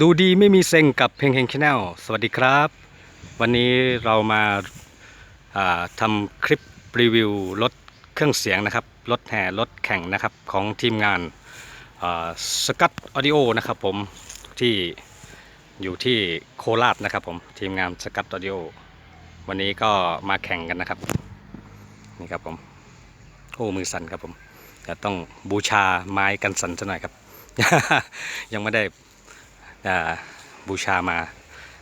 ดูดีไม่มีเซ็งกับเฮงเฮงชาแนลสวัสดีครับ วันนี้เรามาาทำคลิปรีวิวรถเครื่องเสียงนะครับ รถแห่รถแข่งนะครับของทีมงานสกัดออดิโอนะครับผมที่อยู่ที่โคราชนะครับผมทีมงานสกัดออดิโอวันนี้ก็มาแข่งกันนะครับ นี่ครับผมโอ้มือสั่นครับผมจะต้องบูชาไม้กันสั่นซะหน่อยครับ ยังไม่ได้ บูชามา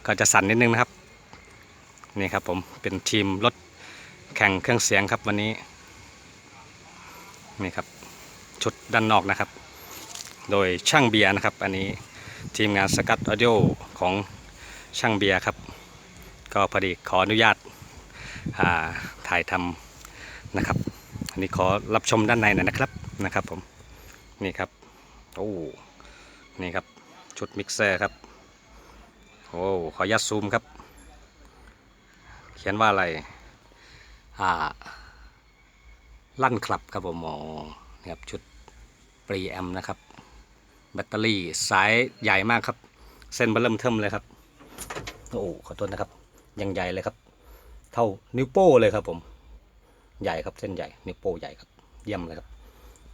ก็จะสั่นนิดนึงนะครับนี่ครับผมเป็นทีมรถแข่งเครื่องเสียงครับวันนี้นี่ครับชุดด้านนอกนะครับ โดยช่างเบียร์นะครับ อันนี้ทีมงานสกัดออดิโอของช่างเบียร์ครับ ก็พอดีขออนุญาตาถ่ายทำนะครับ อันนี้ขอรับชมด้านในหน่อยนะครับนะครับผมนี่ครับโอ้นี่ครับ ชุดมิกเซอร์ครับโอ้ขอยัดซูมครับ เขียนว่าอะไร อ่า ลั่นคลับครับผมอ๋อนี่ครับชุดปรีแอมนะครับ แบตเตอรี่สายใหญ่มากครับ เส้นเบอร์เริ่มเทิมเลยครับ โอ้ขอโทษนะครับ ยังใหญ่เลยครับ เท่านิ้วโป้เลยครับผมใหญ่ครับเส้นใหญ่นิ้วโป้ใหญ่ครับ เยี่ยมเลยครับ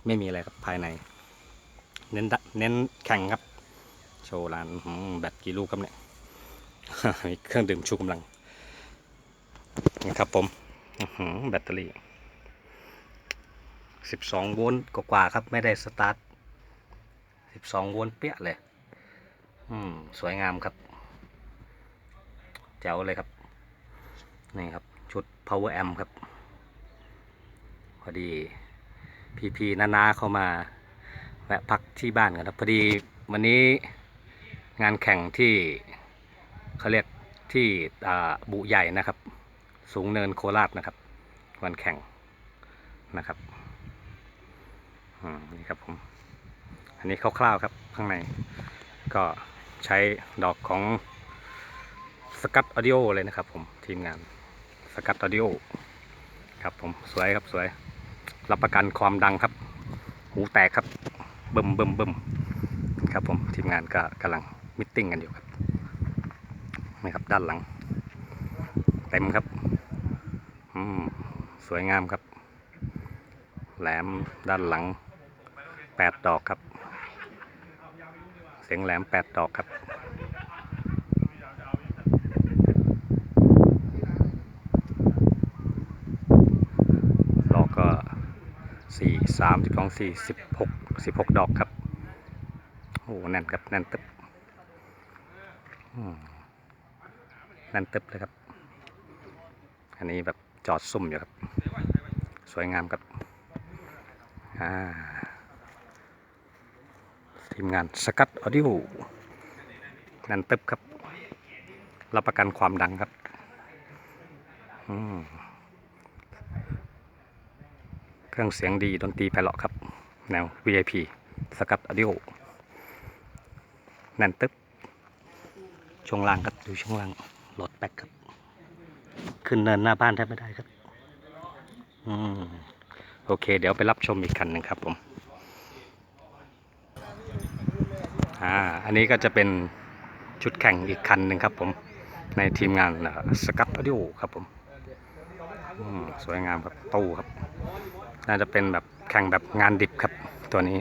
ไม่มีอะไรครับภายใน เน้นเน้นแข่งครับ โชว์ร้านแบตกี่ลูกครับเนี่ยมีเครื่องดื่มชูกำลังนะครับผมแบตเตอรี่ 12 โวลต์กว่าๆครับ ไม่ได้สตาร์ท 12 โวลต์เปี้ยเลย อืม สวยงามครับ แจ๋วเลยครับ นี่ครับ ชุด power amp ครับ พอดีพีๆนาๆเข้ามาแวะพักที่บ้านกันครับ พอดีวันนี้ งานแข่งที่เขาเรียกที่บุใหญ่นะครับ สูงเนินโคราชนะครับ วันแข่งนะครับอืมนี่ครับผม อันนี้คร่าวๆครับข้างใน ก็ใช้ดอกของสกัดออดิโอเลยนะครับผมทีมงานสกัดออดิโอครับผมสวยครับสวย รับประกันความดังครับ หูแตกครับเบิ่มเบิ่มเบิ่มครับผมทีมงานก็กำลัง มิทติ้งกันอยู่ครับนี่ครับด้านหลัง เต็มครับอืมสวยงามครับ แหลมด้านหลังแปดดอกครับ เสียงแหลมแปดดอกครับดอกก็สี่สามสิบสองสี่สิบหกสิบหกดอกครับโอ้โหแน่นครับแน่นตึบอืม น่นตึบเลยครับ อันนี้แบบจอดซุ่มอยู่ครับ สวยงามครับทีมงานสกัดออดิโอแน่นตึบครับ รับประกันความดังครับเครื่องเสียงดีดนตรีไพเราะครับ แนว VIP สกัดออดิโอแน่นตึ๊บ ช่วงล่างครับดูช่วงล่างรถแป๊กครับขึ้นเนินหน้าบ้านแทบไม่ได้ครับ อืมโอเค เดี๋ยวไปรับชมอีกคันหนึ่งครับผม อ่า อันนี้ก็จะเป็นชุดแข่งอีกคันหนึ่งครับผม ในทีมงานสกัดออดิโอครับผมอืมสวยงามครับตู้ครับ น่าจะเป็นแบบแข่งแบบงานดิบครับ ตัวนี้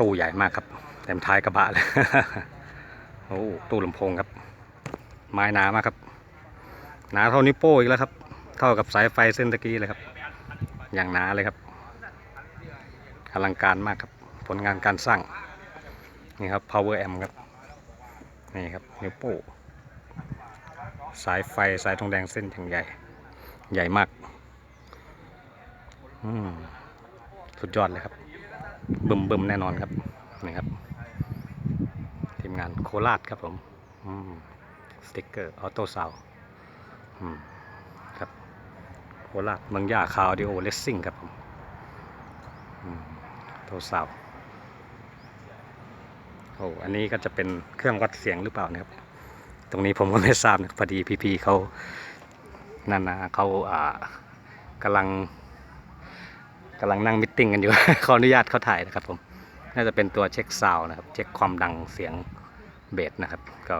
ตู้ใหญ่มากครับ เต็มท้ายกระบะเลย โอ้ตู้ลำโพงครับ ไม้หนามากครับ หนาเท่านิ้วโป้อีกแล้วครับ เท่ากับสายไฟเส้นตะกี้เลยครับ อย่างหนาเลยครับอลังการมากครับ ผลงานการสร้าง นี่ครับ power amp ครับ นี่ครับนิ้วโป้สายไฟสายทองแดงเส้นอย่างใหญ่ ใหญ่มากอืมสุดยอดเลยครับบึมบึมแน่นอนครับนี่ครับ งานโคราชครับผมสติ๊กเกอร์ออโต้ซาวครับโคราชเมืองย่าคาวดิโอเลสซิ่งครับผมออโต้ซาวโอ้อันนี้ก็จะเป็นเครื่องวัดเสียงหรือเปล่านะครับ ตรงนี้ผมก็ไม่ทราบนะพอดีพี่ๆเขานั่นนะเขาอ่ากำลังกำลังนั่งมิทติ้งกันอยู่ ขออนุญาตเขาถ่ายนะครับผม น่าจะเป็นตัวเช็คซาวน์นะครับ เช็คความดังเสียง เบสนะครับ ก็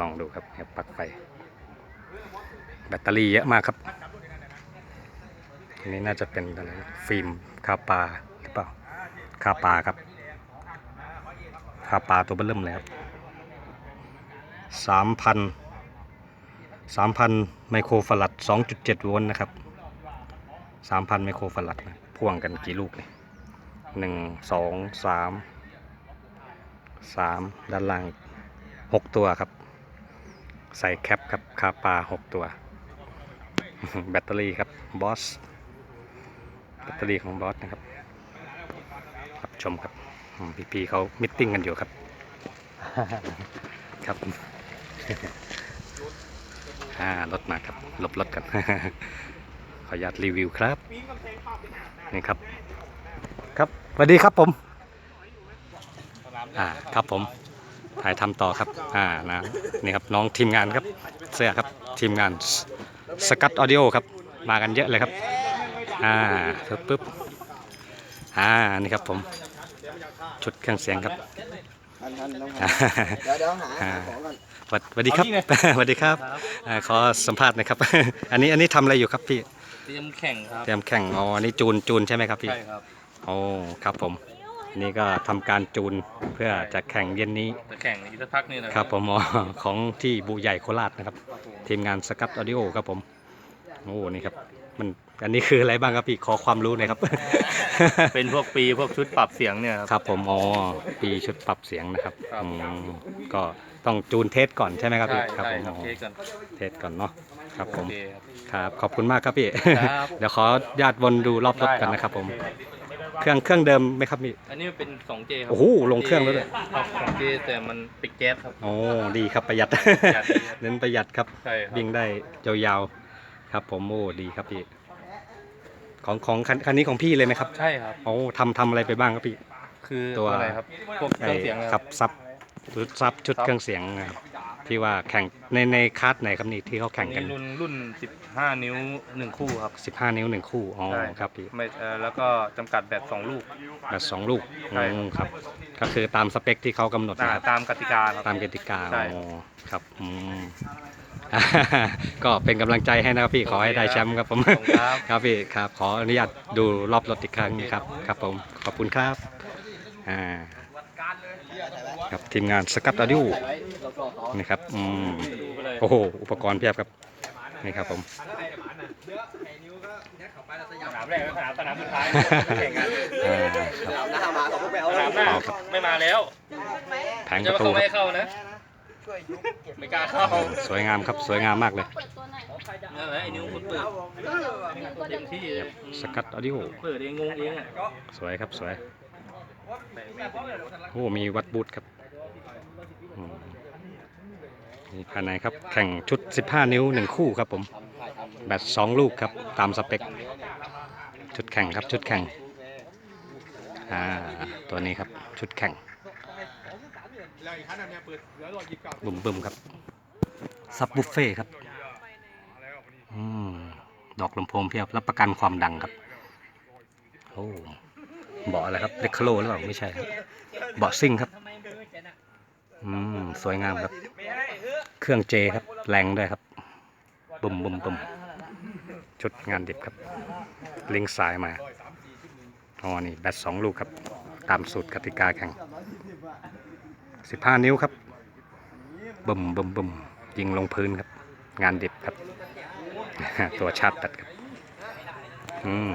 ลองดูครับปลั๊กไฟแบตเตอรี่เยอะมากครับอันนี้น่าจะเป็นอะไรฟิล์มคาปาหรือเปล่าคาปาครับคาปาตัวเบิ่มเลยครับสามพันสามพันไมโครฟารัดสองจุดเจ็ดโวลต์นะครับสามพันไมโครฟารัดนะพ่วงกันกี่ลูกเนี่ยหนึ่งสองสาม สามด้านล่างหกตัวครับ ใส่แคปครับคาปาหกตัว แบตเตอรี่ครับบอสแบตเตอรี่ของบอสนะครับรับชมครับพี่พีเขามิทติ้งกันอยู่ครับ ครับอ่ารถมาครับหลบรถกัน ขออนุญาตรีวิวครับ นี่ครับ ครับสวัสดีครับผม อ่าครับผมถ่ายทำต่อครับอ่านะนี่ครับน้องทีมงานครับเสื้อครับทีมงานสกัดออดิโอครับมากันเยอะเลยครับอ่าปึ๊บปึ๊บอ่านี่ครับผมชุดเครื่องเสียงครับทันทันต้องอ่าเดี๋ยวเดี๋ยวหาหาของก่อนสวัสสวัสดีครับสวัสดีครับอ่าขอสัมภาษณ์หนะครับ อันนี้อันนี้ทำอะไรอยู่ครับพี่เตรียมแข่งครับเตรียมแข่งอ๋ออันนี้จูนจูนใช่ไหมครับพี่ใช่ครับโอ้ครับผมอั นนี่ก็ทำการจูนเพื่อจะแข่งเย็นนี้จะแข่งอีกสักพักนี่นะ ครับผมอ๋อของที่บูใหญ่โคราชนะครับ ทีมงานสกัดออดิโอครับผมโอ้นี่ครับมันอันนี้คืออะไรบ้างครับพี่ขอความรู้หน่อยครับ เป็นพวกปีพวกชุดปรับเสียงเนี่ยครับครับผมอ๋อปีชุดปรับเสียงนะครับครับ อืมก็ต้องจูนเทสก่อนใช่ไหมครับใช่พี่ครับใช่ผมครับอ๋อเทสกันเทสก่อนเนาะครับผมโอเคครับ ครับขอบคุณมากครับพี่ ครับ เดี๋ยวขอญาติวนดูรอบรถกันนะครับผม เครื่องเครื่องเดิมไหมครับพี่อันนี้มันเป็น 2J ครับ โอ้โหลงเครื่องแล้วด้วย ครับ 2J แต่มันปิดแก๊สครับ โอ้ดีครับประหยัดหยัดดีครับ เน้นประหยัดครับ ใช่ครับวิ่งได้ยาวๆครับ ผมโอ้ดีครับพี่ ของของคันคันนี้ของพี่เลยไหมครับใช่ครับ โอ้ทำทำอะไรไปบ้างครับพี่ คือตัวอะไรครับพวกเครื่องเสียงไอ้นะคครัรับ บซับชุดซับชุดเครื่องเสียงนะครับ ที่ว่าแข่งในในคาร์ดไหนครับนี่ที่เขาอัแข่นงกันี้นรุ่นรุ่น 15 นิ้ว 1 คู่ครับ 15 นิ้วหนึ่งคู่อ๋อใช่ครับพี่ไม่เอ่อแล้วก็จำกัดแบต2ลูกแบบสองลูกใช่อืมครับ ก็คือตามสเปคที่เขากำหนดอ่านะครับตามกติกาครับตามกติกาใช่อ๋อครับอืมก็เป็นกำลังใจให้นะครับพี่ขอให้ได้แชมป์ครับผมขอบคุณครับครับพี่ครับขออนุญาตดูรอบรถอีกครั้งครับครับผมขอบคุณครับอ่า ครับทีมงานสกัดออดิโอใส่ไว้รอบๆเขานี่ครับอืมดูไปเลยโอ้โหอุปกรณ์เพียบครับนี่ครับผมสนามแรกสนามสนามสุดท้ายแข่งกันอ่าครับเอาหน้ามาเขาไม่เอาสนามหน้าไม่มาแล้วแผงปจะระมาตูเข้าคไม่รับให้เข้านะไม่กล้าเข้าสวยงามครับสวยงามมากเลยเปิดตัวหน่อยนั่นแหละไอ้นิ้วคนเปิดก็เต็จะมที่เลยสกัดออดิโอเปิดเองงงเองอะสวยครับสวยโอ้มีวัดบูธครับอืมนี่ ภายในครับ แข่งชุด 15 นิ้ว 1 คู่ครับผม แบต2ลูกครับ ตามสเปค ชุดแข่งครับชุดแข่ง อ่า ตัวนี้ครับชุดแข่งบุ่มบึมครับซับบุฟเฟ่ครับ อืม ดอกลำโพงเพียบรับประกันความดังครับ โอ้เบาะอะไรครับเรคโคโลหรือเปล่าไม่ใช่ครับเบาะซิ่งครับ อืม สวยงามครับ เครื่องเจครับ แรงด้วยครับ บุ่มบุ่มบุ่มชุดงานดิบครับ ลิงสายมาอ๋อนี่แบตสองลูกครับ ตามสูตรกติกาแข่งสิบห้านิ้วครับบึมบึมบึมยิงลงพื้นครับ งานดิบครับ ตัวชาร์จตัดครับ อืม